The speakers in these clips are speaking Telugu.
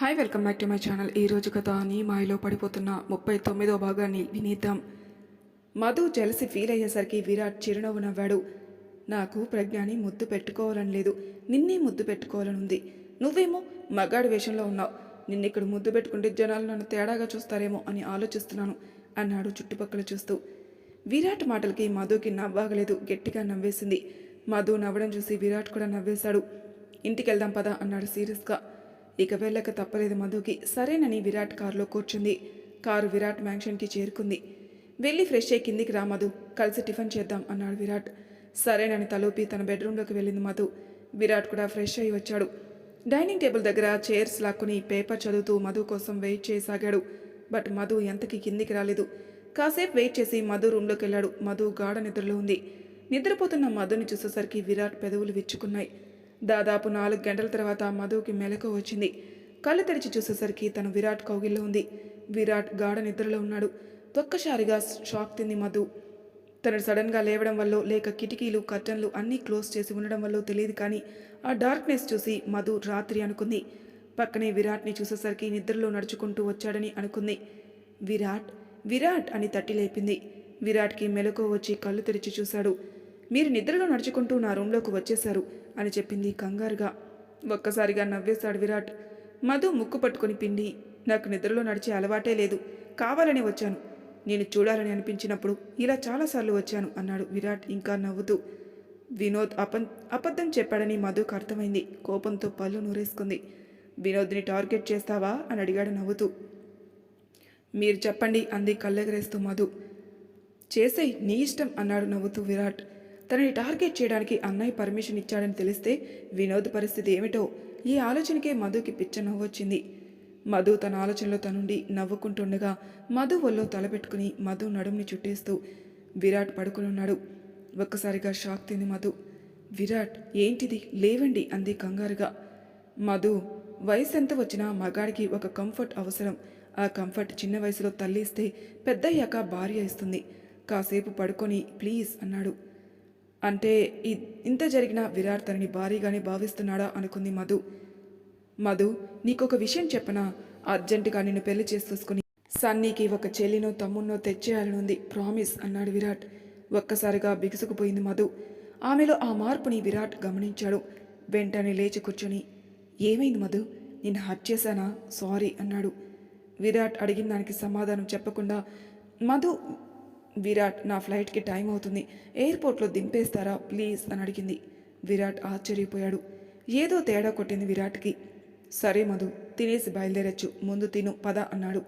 Hi welcome back to my channel ఈ రోజు కథ అని మాయలో పడిపోతున్న ముప్పై తొమ్మిదో భాగాన్ని వినేద్దాం. మధు జలసి ఫీల్ అయ్యేసరికి విరాట్ చిరునవ్వు నవ్వాడు. నాకు ప్రజ్ఞాని ముద్దు పెట్టుకోవాలని లేదు. నిన్నే ముద్దు పెట్టుకోవాలని ఉంది. నువ్వేమో మగాడి వేషంలో ఉన్నావు. నిన్నిక్కడ ముద్దు పెట్టుకుంటే జనాలు నన్ను తేడాగా చూస్తారేమో అని ఆలోచిస్తున్నాను అన్నాడు చుట్టుపక్కల చూస్తూ. విరాట్ మాటలకి మధుకి నవ్వాగలేదు. గట్టిగా నవ్వేసింది. మధు నవ్వడం చూసి విరాట్ కూడా నవ్వేశాడు. ఇంటికి వెళ్దాం పదా అన్నాడు సీరియస్గా. ఇక వెళ్ళక తప్పలేదు మధుకి. సరేనని విరాట్ కారులో కూర్చుంది. కారు విరాట్ మ్యాన్షన్కి చేరుకుంది. వెళ్ళి ఫ్రెష్ అయ్యి కిందికి రా మధు. కలిసి టిఫిన్ చేద్దాం అన్నాడు విరాట్. సరేనని తలూపి తన బెడ్రూమ్లోకి వెళ్ళింది మధు. విరాట్ కూడా ఫ్రెష్ అయ్యి వచ్చాడు. డైనింగ్ టేబుల్ దగ్గర చైర్స్ లాక్కుని పేపర్ చదువుతూ మధు కోసం వెయిట్ చేయసాగాడు. బట్ మధు ఎంతకి కిందికి రాలేదు. కాసేపు వెయిట్ చేసి మధు రూమ్లోకి వెళ్ళాడు. మధు గాఢ నిద్రలో ఉంది. నిద్రపోతున్న మధుని చూసేసరికి విరాట్ పెదవులు విచ్చుకున్నాయి. దాదాపు నాలుగు గంటల తర్వాత మధుకి మెలకు వచ్చింది. కళ్ళు తెరిచి చూసేసరికి తను విరాట్ కౌగిల్లో ఉంది. విరాట్ గాఢ నిద్రలో ఉన్నాడు. ఒక్కసారిగా షాక్ తింది మధు. తను సడన్గా లేవడం వల్ల లేక కిటికీలు కర్టన్లు అన్నీ క్లోజ్ చేసి ఉండడం వల్ల తెలియదు కానీ ఆ డార్క్నెస్ చూసి మధు రాత్రి అనుకుంది. పక్కనే విరాట్ని చూసేసరికి నిద్రలో నడుచుకుంటూ వచ్చాడని అనుకుంది. విరాట్? విరాట్ అని తట్టి లేపింది. విరాట్కి మెలకు వచ్చి కళ్ళు తెరిచి చూశాడు. మీరు నిద్రలో నడుచుకుంటూ నా రూంలోకి వచ్చేశారు అని చెప్పింది కంగారుగా. ఒక్కసారిగా నవ్వేశాడు విరాట్. మధు ముక్కు పట్టుకొని పిండి నాకు నిద్రలో నడిచే అలవాటే లేదు కావాలని వచ్చాను. నేను చూడాలని అనిపించినప్పుడు ఇలా చాలాసార్లు వచ్చాను అన్నాడు విరాట్ ఇంకా నవ్వుతూ. వినోద్ అపం అబద్ధం చెప్పాడని మధుకు అర్థమైంది. కోపంతో పళ్ళు నూరేసుకుంది. వినోద్ని టార్గెట్ చేస్తావా? అని అడిగాడు నవ్వుతూ. మీరు చెప్పండి అంది కళ్ళెగరేస్తూ మధు. చేసేయ్ నీ ఇష్టం అన్నాడు నవ్వుతూ విరాట్. తనని టార్గెట్ చేయడానికి అన్నయ్య పర్మిషన్ ఇచ్చాడని తెలిస్తే వినోద్ పరిస్థితి ఏమిటో ఈ ఆలోచనకే మధుకి పిచ్చ నవ్వు వచ్చింది. మధు తన ఆలోచనలో తనుండి నవ్వుకుంటుండగా మధు ఒళ్ళో తలపెట్టుకుని మధు నడుముని చుట్టేస్తూ విరాట్ పడుకునున్నాడు. ఒక్కసారిగా షాక్ తింది మధు. విరాట్ ఏంటిది? లేవండి అంది కంగారుగా. మధు వయసు ఎంత వచ్చినా మగాడికి ఒక కంఫర్ట్ అవసరం. ఆ కంఫర్ట్ చిన్న వయసులో తల్లి ఇస్తే పెద్దయ్యాక భార్య ఇస్తుంది. కాసేపు పడుకొని ప్లీజ్ అన్నాడు. అంటే ఇ- ఇంత జరిగిన విరాట్ తనని భారీగానే భావిస్తున్నాడా అనుకుంది మధు. మధు నీకొక విషయం చెప్పనా? అర్జెంటుగా నిన్ను పెళ్ళి చేసేసుకుని సన్నీకి ఒక చెల్లినో తమ్మున్నో తెచ్చేయాలనుంది ప్రామిస్ అన్నాడు విరాట్. ఒక్కసారిగా బిగుసుకుపోయింది మధు. ఆమెలో ఆ మార్పుని విరాట్ గమనించాడు. వెంటనే లేచి కూర్చొని ఏమైంది మధు? నిన్ను హర్ట్ చేశానా? సారీ అన్నాడు. విరాట్ అడిగిన దానికి సమాధానం చెప్పకుండా మధు విరాట్ నా ఫ్లైట్కి టైం అవుతుంది. ఎయిర్పోర్ట్లో దింపేస్తారా? ప్లీజ్ అని అడిగింది. విరాట్ ఆశ్చర్యపోయాడు. ఏదో తేడా కొట్టింది విరాట్కి. సరే మధు తినేసి బయలుదేరచ్చు. ముందు తిను పద అన్నాడు.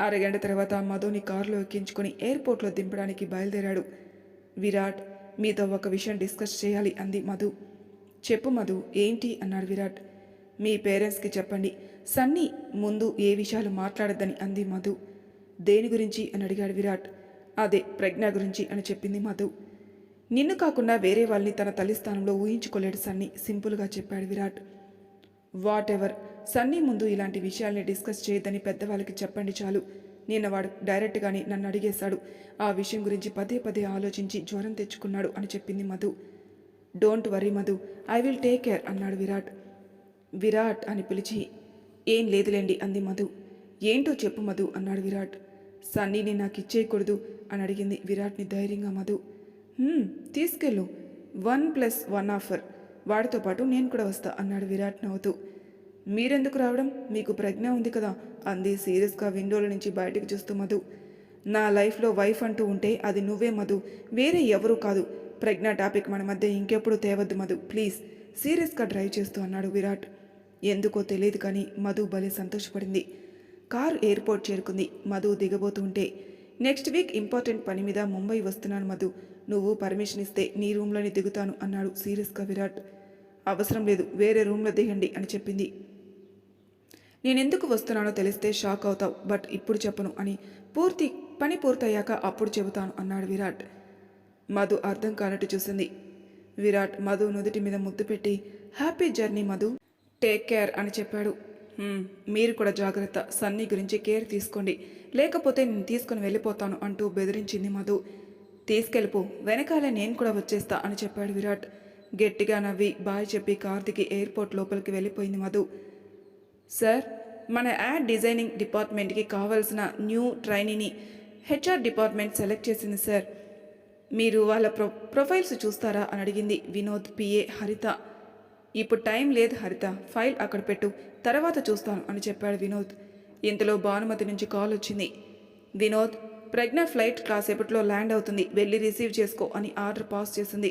అరగంట తర్వాత మధుని కారులో ఎక్కించుకొని ఎయిర్పోర్ట్లో దింపడానికి బయలుదేరాడు. విరాట్ మీతో ఒక విషయం డిస్కస్ చేయాలి అంది మధు. చెప్పు మధు ఏంటి? అన్నాడు విరాట్. మీ పేరెంట్స్కి చెప్పండి. సన్నీ ముందు ఏ విషయాలు మాట్లాడద్దని అంది మధు. దేని గురించి? అని అడిగాడు విరాట్. అదే ప్రజ్ఞ గురించి అని చెప్పింది మధు. నిన్ను కాకుండా వేరే వాళ్ళని తన తల్లి స్థానంలో ఊహించుకోలేడు సన్నీ సింపుల్గా చెప్పాడు విరాట్. వాట్ ఎవర్ సన్నీ ముందు ఇలాంటి విషయాల్ని డిస్కస్ చేయొద్దని పెద్దవాళ్ళకి చెప్పండి చాలు. నిన్న వాడు డైరెక్ట్గానే నన్ను అడిగేశాడు. ఆ విషయం గురించి పదే పదే ఆలోచించి జ్వరం తెచ్చుకున్నాడు అని చెప్పింది Madhu. Don't worry Madhu I will take care అన్నాడు విరాట్. విరాట్ అని పిలిచి ఏం లేదులేండి అంది మధు. ఏంటో చెప్పు మధు అన్నాడు విరాట్. సన్నీని నాకు ఇచ్చేయకూడదు అని అడిగింది విరాట్ని ధైర్యంగా మధు. తీసుకెళ్ళు. One plus one offer. వాడితో పాటు నేను కూడా వస్తా అన్నాడు విరాట్ నవ్వుతూ. మీరెందుకు రావడం? మీకు ప్రజ్ఞ ఉంది కదా అంది సీరియస్గా విండోల నుంచి బయటకు చూస్తూ మధు. నా లైఫ్లో వైఫ్ అంటూ ఉంటే అది నువ్వే మధు. వేరే ఎవరూ కాదు. ప్రజ్ఞ టాపిక్ మన మధ్య ఇంకెప్పుడు తేవద్దు మధు. ప్లీజ్ సీరియస్గా డ్రైవ్ చేస్తూ అన్నాడు విరాట్. ఎందుకో తెలియదు కానీ మధు భలే సంతోషపడింది. కారు ఎయిర్పోర్ట్ చేరుకుంది. మధు దిగబోతుంటే నెక్స్ట్ వీక్ ఇంపార్టెంట్ పని మీద ముంబై వస్తున్నాను మధు. నువ్వు పర్మిషన్ ఇస్తే నీ రూమ్లోనే దిగుతాను అన్నాడు సీరియస్గా విరాట్ అవసరం లేదు వేరే రూమ్లో దిగండి అని చెప్పింది. నేనెందుకు వస్తున్నానో తెలిస్తే షాక్ అవుతావు బట్ ఇప్పుడు చెప్పను అని పూర్తి పని పూర్తయ్యాక అప్పుడు చెబుతాను అన్నాడు విరాట్. మధు అర్థం కానట్టు చూసింది. విరాట్ మధు నుదుటి మీద ముద్దు పెట్టి happy journey Madhu take care అని చెప్పాడు. మీరు కూడా జాగ్రత్త. సన్నీ గురించి కేర్ తీసుకోండి. లేకపోతే నేను తీసుకుని వెళ్ళిపోతాను అంటూ బెదిరించింది మధు. తీసుకెళ్ళిపో. వెనకాలే నేను కూడా వచ్చేస్తా అని చెప్పాడు విరాట్. గట్టిగా నవ్వి బాయ్ చెప్పి కార్తికి ఎయిర్పోర్ట్ లోపలికి వెళ్ళిపోయింది మధు. సార్ మన యాడ్ డిజైనింగ్ డిపార్ట్మెంట్కి కావాల్సిన న్యూ ట్రైనీని హెచ్ఆర్ డిపార్ట్మెంట్ సెలెక్ట్ చేసింది సార్. మీరు వాళ్ళ ప్రొ ప్రొఫైల్స్ చూస్తారా అని అడిగింది వినోద్ పిఏ హరిత. ఇప్పుడు టైం లేదు హరిత ఫైల్ అక్కడ పెట్టు తర్వాత చూస్తాను అని చెప్పాడు వినోద్. ఇంతలో భానుమతి నుంచి కాల్ వచ్చింది. వినోద్ ప్రజ్ఞ ఫ్లైట్ కాసేపట్లో ల్యాండ్ అవుతుంది వెళ్ళి రిసీవ్ చేసుకో అని ఆర్డర్ పాస్ చేసింది.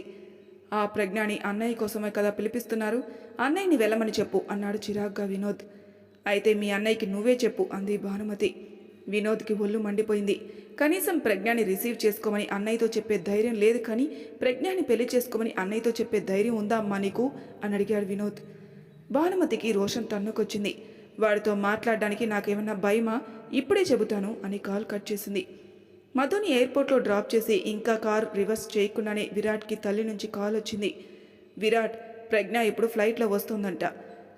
ఆ ప్రజ్ఞని అన్నయ్య కోసమే కదా పిలిపిస్తున్నారు అన్నయ్యని వెళ్ళమని చెప్పు అన్నాడు చిరాగ్గా వినోద్. అయితే మీ అన్నయ్యకి నువ్వే చెప్పు అంది భానుమతి. వినోద్కి ఒళ్ళు మండిపోయింది. కనీసం ప్రజ్ఞాని రిసీవ్ చేసుకోమని అన్నయ్యతో చెప్పే ధైర్యం లేదు కానీ ప్రజ్ఞాని పెళ్ళి చేసుకోమని అన్నయ్యతో చెప్పే ధైర్యం ఉందా అమ్మా నీకు? అని అడిగాడు వినోద్. భానుమతికి రోషన్ తన్నుకొచ్చింది. వాడితో మాట్లాడడానికి నాకేమన్నా భయమా? ఇప్పుడే చెబుతాను అని కాల్ కట్ చేసింది. మధుని ఎయిర్పోర్ట్లో డ్రాప్ చేసి ఇంకా కార్ రివర్స్ చేయకుండానే విరాట్కి తల్లి నుంచి కాల్ వచ్చింది. విరాట్ ప్రజ్ఞ ఇప్పుడు ఫ్లైట్లో వస్తుందంట.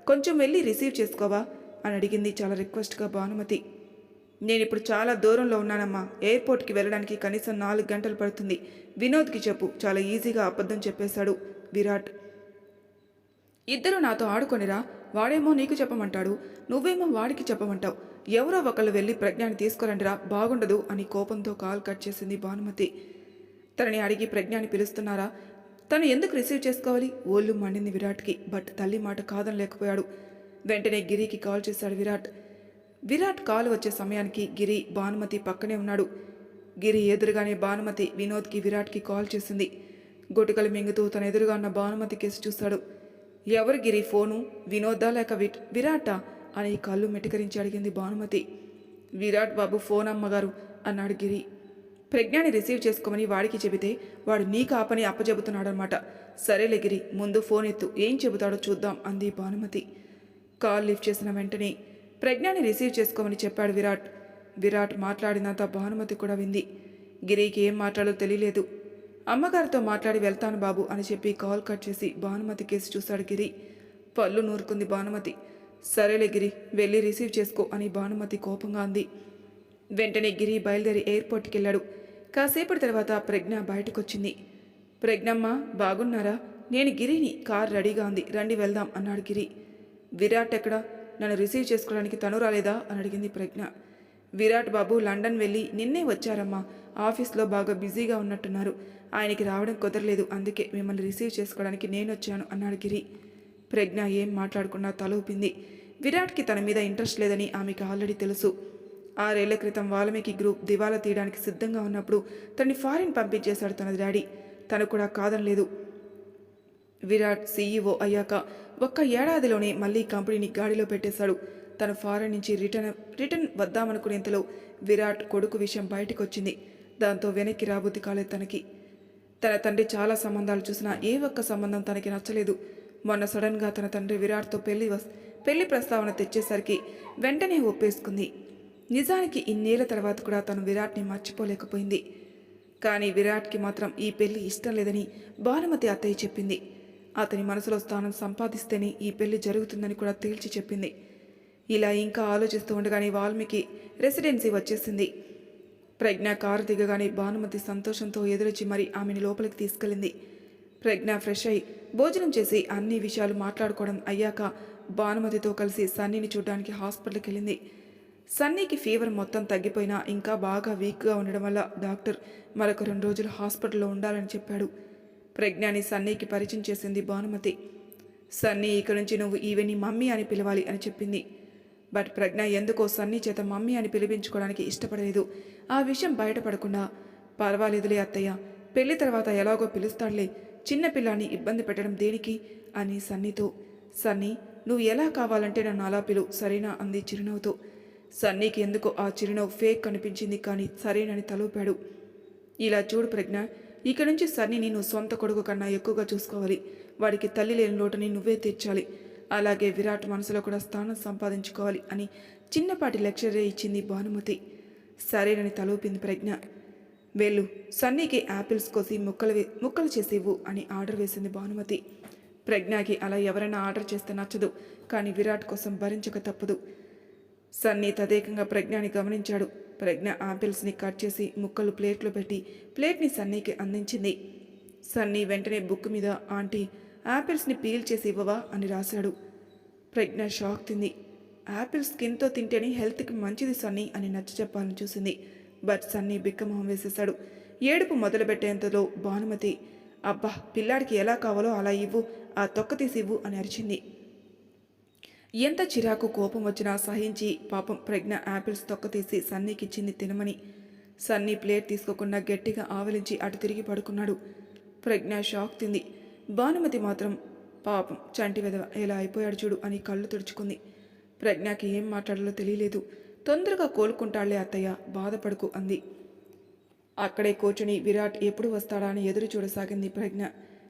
కొంచెం వెళ్ళి రిసీవ్ చేసుకోవా? అని అడిగింది చాలా రిక్వెస్ట్గా భానుమతి. నేను ఇప్పుడు చాలా దూరంలో ఉన్నానమ్మా. ఎయిర్పోర్ట్కి వెళ్ళడానికి కనీసం నాలుగు గంటలు పడుతుంది. వినోద్కి చెప్పు. చాలా ఈజీగా అబద్ధం చెప్పేశాడు విరాట్. ఇద్దరు నాతో ఆడుకొనిరా. వాడేమో నీకు చెప్పమంటాడు. నువ్వేమో వాడికి చెప్పమంటావు. ఎవరో ఒకళ్ళు వెళ్ళి ప్రజ్ఞాని తీసుకురండిరా. బాగుండదు అని కోపంతో కాల్ కట్ చేసింది భానుమతి. తనని అడిగి ప్రజ్ఞాని పిలుస్తున్నారా? తను ఎందుకు రిసీవ్ చేసుకోవాలి? ఓళ్ళు మండింది విరాట్కి. బట్ తల్లి మాట కాదని లేకపోయాడు వెంటనే గిరికి కాల్ చేశాడు విరాట్. విరాట్ కాల్ వచ్చే సమయానికి గిరి భానుమతి పక్కనే ఉన్నాడు. గిరి ఎదురుగానే భానుమతి వినోద్కి విరాట్కి కాల్ చేసింది. గొటుకలు మింగుతూ తన ఎదురుగా ఉన్న భానుమతి కేసు చూశాడు ఎవరు గిరి ఫోను? వినోదా లేక విట్ విరాటా? అని కళ్ళు మెటకరించి అడిగింది భానుమతి. విరాట్ బాబు ఫోన్ అమ్మగారు అన్నాడు గిరి. ప్రజ్ఞాని రిసీవ్ చేసుకోమని వాడికి చెబితే వాడు నీకు ఆ అప్పచెబుతున్నాడనమాట సరేలే గిరి ముందు ఫోన్ ఎత్తు ఏం చెబుతాడో చూద్దాం అంది భానుమతి. కాల్ లిఫ్ట్ చేసిన వెంటనే ప్రజ్ఞాని రిసీవ్ చేసుకోమని చెప్పాడు విరాట్. విరాట్ మాట్లాడినంత భానుమతి కూడా వింది. గిరికి ఏం మాట్లాడో తెలియలేదు. అమ్మగారితో మాట్లాడి వెళ్తాను బాబు అని చెప్పి కాల్ కట్ చేసి భానుమతి కేసు చూశాడు గిరి. పళ్ళు నూరుకుంది భానుమతి. సరేలే గిరి వెళ్ళి రిసీవ్ చేసుకో అని భానుమతి కోపంగా అంది. వెంటనే గిరి బయలుదేరి ఎయిర్పోర్ట్కి వెళ్ళాడు కాసేపటి తర్వాత ప్రజ్ఞ బయటకొచ్చింది. ప్రజ్ఞమ్మ బాగున్నారా? నేను గిరిని కార్ రెడీగా ఉంది రండి వెళ్దాం అన్నాడు గిరి. విరాట్ ఎక్కడా? నన్ను రిసీవ్ చేసుకోవడానికి తను రాలేదా అని అడిగింది ప్రజ్ఞ. విరాట్ బాబు లండన్ వెళ్ళి నిన్నే వచ్చారమ్మా. ఆఫీస్లో బాగా బిజీగా ఉన్నట్టున్నారు. ఆయనకి రావడం కుదరలేదు అందుకే మిమ్మల్ని రిసీవ్ చేసుకోవడానికి నేను వచ్చాను అన్నాడు గిరి. ప్రజ్ఞ ఏం మాట్లాడకుండా తలూపింది విరాట్కి తన మీద ఇంట్రెస్ట్ లేదని ఆమెకు ఆల్రెడీ తెలుసు. ఆరేళ్ళ క్రితం వాల్మీకి గ్రూప్ దివాలా తీయడానికి సిద్ధంగా ఉన్నప్పుడు తనని ఫారిన్ పంపించేశాడు తన డాడీ. తను కూడా కాదనలేదు. విరాట్ సీఈఓ అయ్యాక ఒక్క ఏడాదిలోనే మళ్ళీ కంపెనీని గాడిలో పెట్టేశాడు. తను ఫారెన్ నుంచి రిటర్న్ రిటర్న్ వద్దామనుకునేంతలో విరాట్ కొడుకు విషయం బయటకు వచ్చింది దాంతో వెనక్కి రాబుద్ది కాలేదు తనకి. తన తండ్రి చాలా సంబంధాలు చూసినా ఏ ఒక్క సంబంధం తనకి నచ్చలేదు. మొన్న సడన్గా తన తండ్రి విరాట్తో పెళ్ళి వస్ పెళ్ళి ప్రస్తావన తెచ్చేసరికి వెంటనే ఒప్పేసుకుంది. నిజానికి ఇన్నేళ్ళ తర్వాత కూడా తను విరాట్ని మర్చిపోలేకపోయింది. కానీ విరాట్కి మాత్రం ఈ పెళ్ళి ఇష్టం లేదని భానుమతి అత్తయ్య చెప్పింది. అతని మనసులో స్థానం సంపాదిస్తేనే ఈ పెళ్ళి జరుగుతుందని కూడా తేల్చి చెప్పింది. ఇలా ఇంకా ఆలోచిస్తూ ఉండగానే వాల్మీకి రెసిడెన్సీ వచ్చేసింది. ప్రజ్ఞ కారు దిగగానే భానుమతి సంతోషంతో ఎదురొచ్చి మరి ఆమెని లోపలికి తీసుకెళ్ళింది. ప్రజ్ఞ ఫ్రెష్ అయి భోజనం చేసి అన్ని విషయాలు మాట్లాడుకోవడం అయ్యాక భానుమతితో కలిసి సన్నీని చూడడానికి హాస్పిటల్కి వెళ్ళింది. సన్నీకి ఫీవర్ మొత్తం తగ్గిపోయినా ఇంకా బాగా వీక్గా ఉండడం వల్ల డాక్టర్ మరొక రెండు రోజులు హాస్పిటల్లో ఉండాలని చెప్పాడు. ప్రజ్ఞాని సన్నీకి పరిచయం చేసింది భానుమతి. సన్నీ ఇక నుంచి నువ్వు ఈవెని మమ్మీ అని పిలవాలి అని చెప్పింది. బట్ ప్రజ్ఞ ఎందుకో సన్నీ చేత మమ్మీ అని పిలిపించుకోవడానికి ఇష్టపడలేదు. ఆ విషయం బయటపడకుండా పర్వాలేదులే అత్తయ్య పెళ్ళి తర్వాత ఎలాగో పిలుస్తాడులే చిన్న పిల్లాన్ని ఇబ్బంది పెట్టడం దేనికి? అని సన్నీతో సన్నీ నువ్వు ఎలా కావాలంటే నన్ను అలా పిలు సరేనా? అంది చిరునవ్వుతో. సన్నీకి ఎందుకో ఆ చిరునవ్వు ఫేక్ కనిపించింది కానీ సరేనని తలూపాడు. ఇలా చూడు ప్రజ్ఞ ఇక నుంచి సన్నీని నువ్వు సొంత కొడుకు కన్నా ఎక్కువగా చూసుకోవాలి. వాడికి తల్లి లేని లోటుని నువ్వే తీర్చాలి. అలాగే విరాట్ మనసులో కూడా స్థానం సంపాదించుకోవాలి అని చిన్నపాటి లెక్చరే ఇచ్చింది భానుమతి. సరేనని తలూపింది ప్రజ్ఞ. వెళ్ళు సన్నీకి యాపిల్స్ కోసి ముక్కలు వే- ముక్కలు చేసి అని ఆర్డర్ వేసింది భానుమతి. ప్రజ్ఞకి అలా ఎవరైనా ఆర్డర్ చేస్తే నచ్చదు కానీ విరాట్ కోసం భరించక తప్పదు. సన్నీ తదేకంగా ప్రజ్ఞని గమనించాడు. ప్రజ్ఞ ఆపిల్స్ని కట్ చేసి ముక్కలు ప్లేట్లో పెట్టి ప్లేట్ని సన్నీకి అందించింది. సన్నీ వెంటనే బుక్ మీద ఆంటీ ఆపిల్స్ని పీల్ చేసి ఇవ్వవా? అని రాశాడు. ప్రజ్ఞ షాక్ తింది. యాపిల్ స్కిన్తో తింటేనే హెల్త్కి మంచిది సన్నీ అని నచ్చ చెప్పాలని చూసింది. బట్ సన్నీ బిక్కమొహం వేసేశాడు. ఏడుపు మొదలుపెట్టేంతలో భానుమతి అబ్బా పిల్లాడికి ఎలా కావాలో అలా ఇవ్వు ఆ తొక్క తీసి ఇవ్వు అని అరిచింది. ఎంత చిరాకు కోపం వచ్చినా సహించి పాపం ప్రజ్ఞ యాపిల్స్ తొక్క తీసి సన్నీకి ఇచ్చింది తినమని. సన్నీ ప్లేట్ తీసుకోకుండా గట్టిగా ఆవలించి అటు తిరిగి పడుకున్నాడు. ప్రజ్ఞ షాక్ తింది. భానుమతి మాత్రం పాపం చంటి వెదవ ఎలా అయిపోయాడు చూడు అని కళ్ళు తుడుచుకుంది. ప్రజ్ఞకి ఏం మాట్లాడాలో తెలియలేదు. తొందరగా కోలుకుంటాళ్ళే అత్తయ్య బాధపడుకు అంది. అక్కడే కూర్చుని విరాట్ ఎప్పుడు వస్తాడా అని ఎదురు చూడసాగింది ప్రజ్ఞ.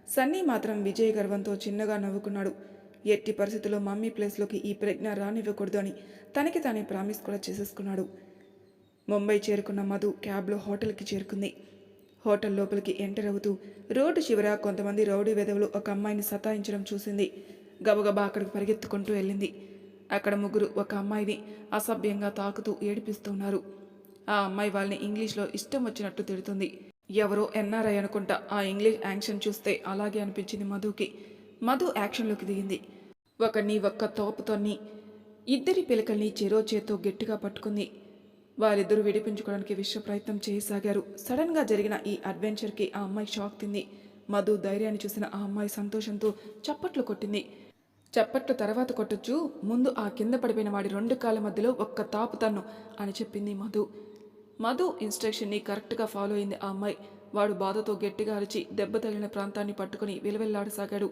సన్నీ మాత్రం విజయ్ గర్వంతో చిన్నగా నవ్వుకున్నాడు. ఎట్టి పరిస్థితుల్లో మమ్మీ ప్లేస్లోకి ఈ ప్రజ్ఞ రానివ్వకూడదు అని తనకి తానే ప్రామిస్ కూడా చేసేసుకున్నాడు. ముంబై చేరుకున్న మధు క్యాబ్లో హోటల్కి చేరుకుంది. హోటల్ లోపలికి ఎంటర్ అవుతూ రోడ్డు చివర కొంతమంది రౌడీ వెధవులు ఒక అమ్మాయిని సతాయించడం చూసింది. గబగబా అక్కడికి పరిగెత్తుకుంటూ వెళ్ళింది. అక్కడ ముగ్గురు ఒక అమ్మాయిని అసభ్యంగా తాకుతూ ఏడిపిస్తున్నారు. ఆ అమ్మాయి వాళ్ళని ఇంగ్లీష్లో ఇష్టం వచ్చినట్టు తిడుతుంది. ఎవరో ఎన్ఆర్ఐ అనుకుంటా ఆ ఇంగ్లీష్ యాక్షన్ చూస్తే అలాగే అనిపించింది మధుకి. మధు యాక్షన్లోకి దిగింది. ఒకని ఒక్క తోపుతోని ఇద్దరి పిలకల్ని చెరో చేత్తో గట్టిగా పట్టుకుంది. వారిద్దరూ విడిపించుకోవడానికి విశ్వ ప్రయత్నం చేయసాగారు. సడన్గా జరిగిన ఈ అడ్వెంచర్కి ఆ అమ్మాయి షాక్ తింది. మధు ధైర్యాన్ని చూసిన ఆ అమ్మాయి సంతోషంతో చప్పట్లు కొట్టింది. చప్పట్లు తర్వాత కొట్టొచ్చు ముందు ఆ కింద పడిపోయిన వాడి రెండు కాళ్ళ మధ్యలో ఒక్క తాపు తన్ను అని చెప్పింది మధు. మధు ఇన్స్ట్రక్షన్ని కరెక్ట్గా ఫాలో అయింది ఆ అమ్మాయి. వాడు బాధతో గట్టిగా అరిచి దెబ్బ తగిలిన ప్రాంతాన్ని పట్టుకుని విలవెల్లాడసాగాడు.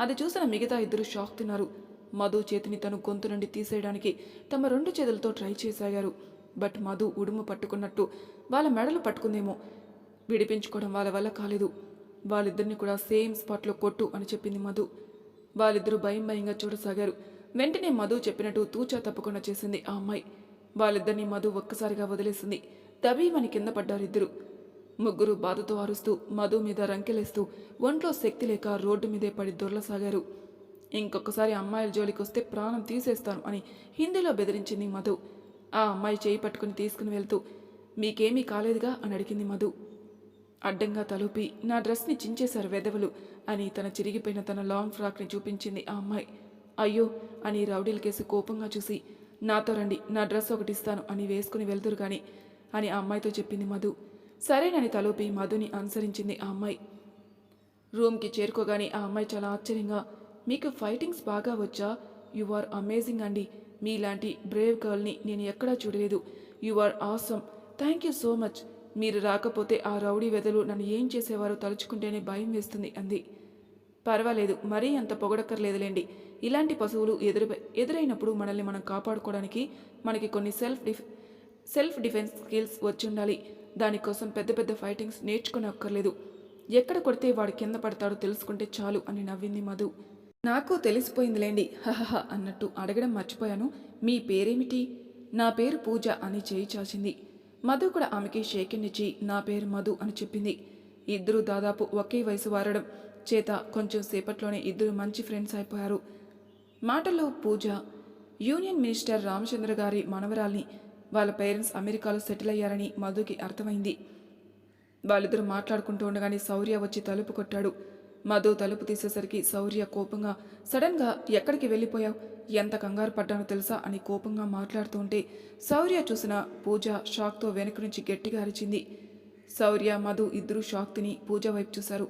అది చూసిన మిగతా ఇద్దరు షాక్ తిన్నారు. మధు చేతిని తను గొంతు నుండి తీసేయడానికి తమ రెండు చేతులతో ట్రై చేసాగారు బట్ మధు ఉడుము పట్టుకున్నట్టు వాళ్ళ మెడలు పట్టుకుందేమో. విడిపించుకోవడం వాళ్ళ వల్ల కాలేదు. వాళ్ళిద్దరిని కూడా సేమ్ స్పాట్లో కొట్టు అని చెప్పింది మధు. వాళ్ళిద్దరూ భయం భయంగా చూడసాగారు. వెంటనే మధు చెప్పినట్టు తూచా తప్పకుండా చేసింది ఆ అమ్మాయి. వాళ్ళిద్దరిని మధు ఒక్కసారిగా వదిలేసింది. దబీమని కింద పడ్డారు ఇద్దరు. ముగ్గురు బాధతో అరుస్తూ మధు మీద రంకెలేస్తూ ఒంట్లో శక్తి లేక రోడ్డు మీదే పడి దొరలసాగారు. ఇంకొకసారి అమ్మాయిల జోలికి వస్తే ప్రాణం తీసేస్తాను అని హిందీలో బెదిరించింది మధు. ఆ అమ్మాయి చేయి పట్టుకుని తీసుకుని వెళ్తూ మీకేమీ కాలేదుగా? అని అడిగింది మధు. అడ్డంగా తలుపి నా డ్రెస్ని చించేశారు వెదవులు అని తన చిరిగిపోయిన తన లాంగ్ ఫ్రాక్ని చూపించింది ఆ అమ్మాయి. అయ్యో అని రౌడీల కేసు కోపంగా చూసి నాతో రండి నా డ్రెస్ ఒకటి ఇస్తాను అని వేసుకుని వెళ్తురు కానీ అని ఆ అమ్మాయితో చెప్పింది మధు. సరేనని తలుపి మధుని అనుసరించింది ఆ అమ్మాయి. రూమ్కి చేరుకోగానే ఆ అమ్మాయి చాలా ఆశ్చర్యంగా మీకు ఫైటింగ్స్ బాగా వచ్చా? యు ఆర్ అమేజింగ్ అండి. మీలాంటి బ్రేవ్ గర్ల్ని నేను ఎక్కడా చూడలేదు. You are awesome. Thank you so much. మీరు రాకపోతే ఆ రౌడీ వెదలు నన్ను ఏం చేసేవారో తలుచుకుంటేనే భయం వేస్తుంది అంది. పర్వాలేదు. మరీ అంత పొగడక్కర్లేదులేండి. ఇలాంటి పశువులు ఎదురు ఎదురైనప్పుడు మనల్ని మనం కాపాడుకోవడానికి మనకి కొన్ని సెల్ఫ్ డిఫ్ సెల్ఫ్ డిఫెన్స్ స్కిల్స్ వచ్చి ఉండాలి దానికోసం పెద్ద పెద్ద ఫైటింగ్స్ నేర్చుకుని అక్కర్లేదు ఎక్కడ కొడితే వాడు కింద పడతాడో తెలుసుకుంటే చాలు అని నవ్వింది మధు. నాకు తెలిసిపోయిందిలేండి హహహ అన్నట్టు అడగడం మర్చిపోయాను. మీ పేరేమిటి? నా పేరు పూజ అని చేయి చాచింది. మధు కూడా ఆమెకి షేకినిచ్చి నా పేరు మధు అని చెప్పింది. ఇద్దరు దాదాపు ఒకే వయసు వారడం చేత కొంచెం సేపట్లోనే ఇద్దరు మంచి ఫ్రెండ్స్ అయిపోయారు. మాటల్లో పూజ యూనియన్ మినిస్టర్ రామచంద్ర గారి మనవరాల్ని వాళ్ళ పేరెంట్స్ అమెరికాలో సెటిల్ అయ్యారని మధుకి అర్థమైంది. వాళ్ళిద్దరూ మాట్లాడుకుంటూ ఉండగానే శౌర్య వచ్చి తలుపు కొట్టాడు. మధు తలుపు తీసేసరికి శౌర్య కోపంగా సడన్గా ఎక్కడికి వెళ్ళిపోయావు? ఎంత కంగారు పడ్డానో తెలుసా? అని కోపంగా మాట్లాడుతూ ఉంటే శౌర్య చూసిన పూజ షాక్తో వెనక నుంచి గట్టిగా అరిచింది. శౌర్య మధు ఇద్దరూ షాక్ తిని పూజ వైపు చూశారు.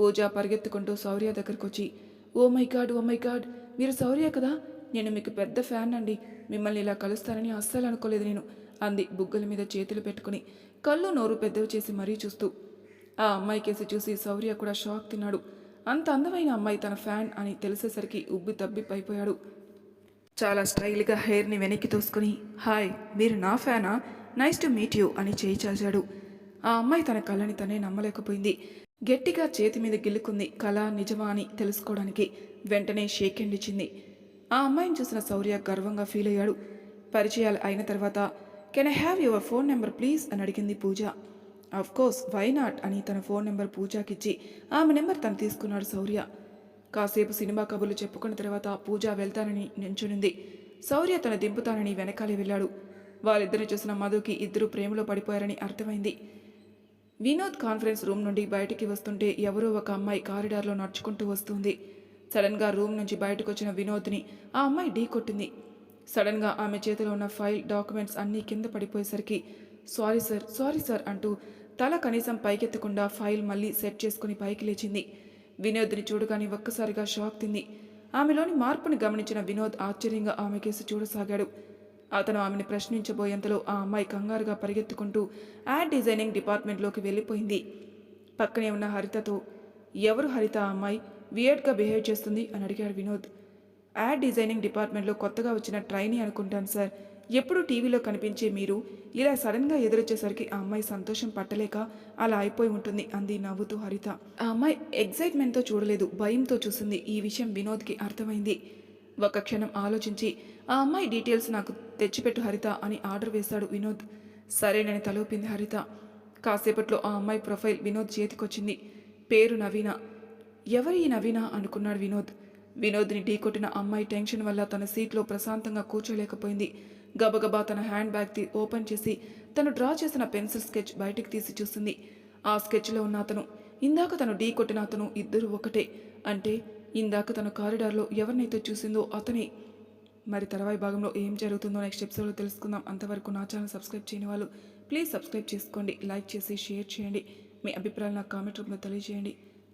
పూజ పరిగెత్తుకుంటూ శౌర్య దగ్గరకు వచ్చి oh my god oh my god మీరు శౌర్య కదా? నేను మీకు పెద్ద ఫ్యాన్ అండి మిమ్మల్ని ఇలా కలుస్తానని అస్సలు అనుకోలేదు నేను. అంది బుగ్గల మీద చేతులు పెట్టుకుని కళ్ళు నోరు పెద్దవి చేసి మరీ చూస్తూ. ఆ అమ్మాయి కేసి చూసి శౌర్య కూడా షాక్ తిన్నాడు. అంత అందమైన అమ్మాయి తన ఫ్యాన్ అని తెలిసేసరికి ఉబ్బి తబ్బిప్పైపోయాడు. చాలా స్టైల్గా హెయిర్ని వెనక్కి తోసుకుని హాయ్ మీరు నా ఫ్యానా? నైస్ టు మీట్ యూ అని చేయి చాచాడు. ఆ అమ్మాయి తన కళ్ళని తనే నమ్మలేకపోయింది. గట్టిగా చేతి మీద గిల్లుకుంది కళ నిజమా? అని తెలుసుకోవడానికి వెంటనే షేక్ హ్యాండ్ ఇచ్చింది. ఆ అమ్మాయిని చూసిన శౌర్య గర్వంగా ఫీల్ అయ్యాడు. పరిచయాలు అయిన తర్వాత can I have your phone number please అని అడిగింది Pooja. Of course why not అని తన ఫోన్ నెంబర్ పూజాకిచ్చి ఆమె నెంబర్ తను తీసుకున్నాడు శౌర్య. కాసేపు సినిమా కబుర్లు చెప్పుకున్న తర్వాత పూజ వెళ్తానని నించునింది. శౌర్య తన దింపుతానని వెనకాలే వెళ్ళాడు. వాళ్ళిద్దరిని చూసిన మధుకి ఇద్దరు ప్రేమలో పడిపోయారని అర్థమైంది. వినోద్ కాన్ఫరెన్స్ రూమ్ నుండి బయటికి వస్తుంటే ఎవరో ఒక అమ్మాయి కారిడార్లో నడుచుకుంటూ వస్తుంది. సడన్గా రూమ్ నుంచి బయటకు వచ్చిన వినోద్ని ఆ అమ్మాయి ఢీ కొట్టింది. సడన్గా ఆమె చేతిలో ఉన్న ఫైల్ డాక్యుమెంట్స్ అన్నీ కింద పడిపోయేసరికి సారీ సార్ సారీ సార్ అంటూ తల కనీసం పైకెత్తకుండా ఫైల్ మళ్ళీ సెట్ చేసుకుని పైకి లేచింది. వినోద్ని చూడగానే ఒక్కసారిగా షాక్ తింది. ఆమెలోని మార్పును గమనించిన వినోద్ ఆశ్చర్యంగా ఆమె కేసు చూడసాగాడు. అతను ఆమెను ప్రశ్నించబోయేంతలో ఆ అమ్మాయి కంగారుగా పరిగెత్తుకుంటూ యాడ్ డిజైనింగ్ డిపార్ట్మెంట్లోకి వెళ్ళిపోయింది. పక్కనే ఉన్న హరితతో ఎవరు హరిత ఆ అమ్మాయి? వియర్డ్గా బిహేవ్ చేస్తుంది అని అడిగాడు వినోద్. యాడ్ డిజైనింగ్ డిపార్ట్మెంట్లో కొత్తగా వచ్చిన ట్రైనీ అనుకుంటాను సార్. ఎప్పుడు టీవీలో కనిపించే మీరు ఇలా సడన్గా ఎదురొచ్చేసరికి ఆ అమ్మాయి సంతోషం పట్టలేక అలా అయిపోయి ఉంటుంది అంది నవ్వుతూ హరిత. ఆ అమ్మాయి ఎగ్జైట్మెంట్తో చూడలేదు భయంతో చూసింది. ఈ విషయం వినోద్కి అర్థమైంది. ఒక క్షణం ఆలోచించి ఆ అమ్మాయి డీటెయిల్స్ నాకు తెచ్చిపెట్టు హరిత అని ఆర్డర్ వేశాడు వినోద్. సరేనని తలూపింది హరిత. కాసేపట్లో ఆ అమ్మాయి ప్రొఫైల్ వినోద్ చేతికొచ్చింది. పేరు నవీన. ఎవరి ఈ నవీన అనుకున్నాడు వినోద్? వినోద్ని ఢీకొట్టిన అమ్మాయి టెన్షన్ వల్ల తన సీట్లో ప్రశాంతంగా కూర్చోలేకపోయింది. గబగబా తన హ్యాండ్ బ్యాగ్ ఓపెన్ చేసి తను డ్రా చేసిన పెన్సిల్ స్కెచ్ బయటికి తీసి చూసింది. ఆ స్కెచ్లో ఉన్న అతను ఇందాక తను ఢీ కొట్టిన అతను ఇద్దరు ఒకటే. అంటే ఇందాక తన కారిడార్లో ఎవరినైతే చూసిందో అతనే. మరి తర్వాయి భాగంలో ఏం జరుగుతుందో నెక్స్ట్ ఎపిసోడ్లో తెలుసుకుందాం. అంతవరకు నా ఛానల్ సబ్స్క్రైబ్ చేయని వాళ్ళు ప్లీజ్ సబ్స్క్రైబ్ చేసుకోండి. లైక్ చేసి షేర్ చేయండి. మీ అభిప్రాయాలు నాకు కామెంట్ రూపంలో తెలియజేయండి.